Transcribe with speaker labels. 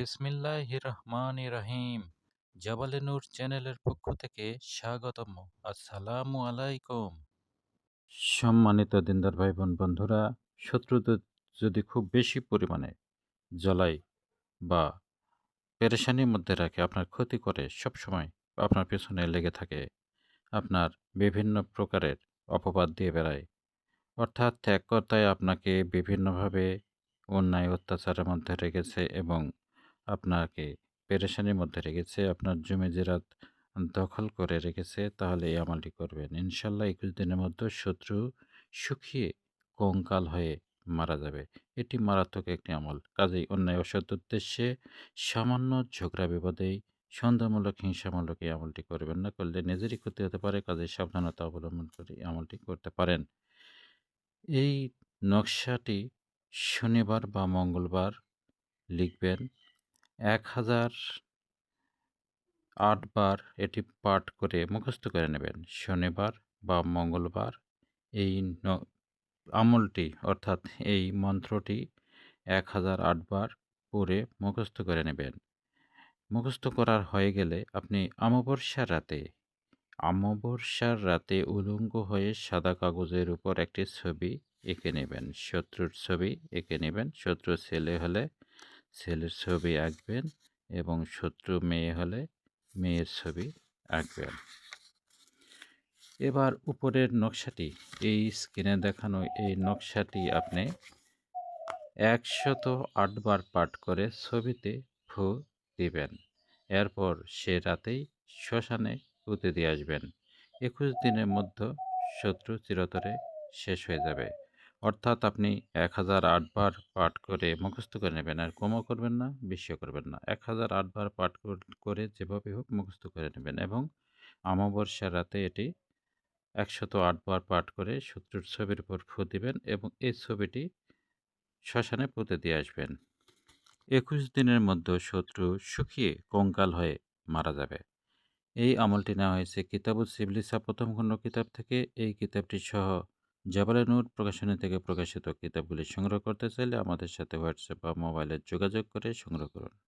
Speaker 1: বিসমিল্লাহির রহমানির রহিম জাবালে নূর চ্যানেলের পক্ষ থেকে স্বাগতম। আসসালামু আলাইকুম। সম্মানিত দিনদার ভাই বোন বন্ধুরা শত্রুদের যদি খুব বেশি পরিমাণে জ্বলাই বা পেরেশানির মধ্যে রাখে, আপনার ক্ষতি করে সব সময় আপনার পেছনে লেগে থাকে, আপনার বিভিন্ন প্রকারের অপবাদ দিয়ে বেড়ায়। অর্থাৎ ত্যাগকর্তায় আপনাকে বিভিন্নভাবে অন্যায়, অত্যাচারের মধ্যে রেখেছে এবং আপনাকে পেরেশানির মধ্যে রেখেছে, আপনার জমি জেরাত দখল করে রেখেছে, তাহলে এই আমলটি করবেন। ইনশাল্লাহ একুশ দিনের মধ্যে শত্রু শুকিয়ে কঙ্কাল হয়ে মারা যাবে। এটি মারাত্মক একটি আমল। কাজেই অন্যায় অসৎ উদ্দেশ্যে সামান্য ঝগড়া বিপদেই সন্দেহমূলক, হিংসামূলক এই আমলটি করবেন না। করলে নিজেরই ক্ষতি হতে পারে, কাজেই সাবধানতা অবলম্বন করে আমলটি করতে পারেন। এই নকশাটি শনিবার বা মঙ্গলবার লিখবেন। এক হাজার আটবার এটি পাঠ করে মুখস্থ করে নেবেন। শনিবার বা মঙ্গলবার এই আমলটি অর্থাৎ এই মন্ত্রটি এক হাজার আটবার পড়ে মুখস্থ করে নেবেন। মুখস্থ করার হয়ে গেলে আপনি অমাবস্যার রাতে অমাবস্যার রাতে উলঙ্গ হয়ে সাদা কাগজের উপর একটি ছবি এঁকে নেবেন। শত্রুর ছবি এঁকে নেবেন। শত্রু ছেলে হলে ছেলের ছবি আঁকবেন এবং শত্রু মেয়ে হলে মেয়ের ছবি আঁকবেন। এবার উপরের নকশাটি, এই স্ক্রিনে দেখানো এই নকশাটি আপনি একশত আটবার পাঠ করে ছবিতে ফু দিবেন। এরপর সে রাতেই শ্মশানে পুঁতে দিয়ে আসবেন। একুশ দিনের মধ্যে শত্রু চিরতরে শেষ হয়ে যাবে। অর্থাৎ আপনি এক হাজার আটবার পাঠ করে মুখস্থ করে নেবেন, আর কমও করবেন না বেশিও করবেন না। এক হাজার আটবার পাঠ করে যেভাবে হোক মুখস্থ করে নেবেন এবং অমাবস্যার রাতে এটি একশত আটবার পাঠ করে শত্রুর ছবির উপর ফু দিবেন এবং এই ছবিটি শ্মশানে পুঁতে দিয়ে আসবেন। একুশ দিনের মধ্যে শত্রু শুকিয়ে কঙ্কাল হয়ে মারা যাবে। এই আমলটি নেওয়া হয়েছে কিতাবুল সিবলিসা প্রথম খণ্ড কিতাব থেকে। এই কিতাবটি সহ জাবালে নূর প্রকাশনী থেকে প্রকাশিত কিতাবগুলি সংগ্রহ করতে চাইলে আমাদের সাথে হোয়াটসঅ্যাপ বা মোবাইলে যোগাযোগ করে সংগ্রহ করুন।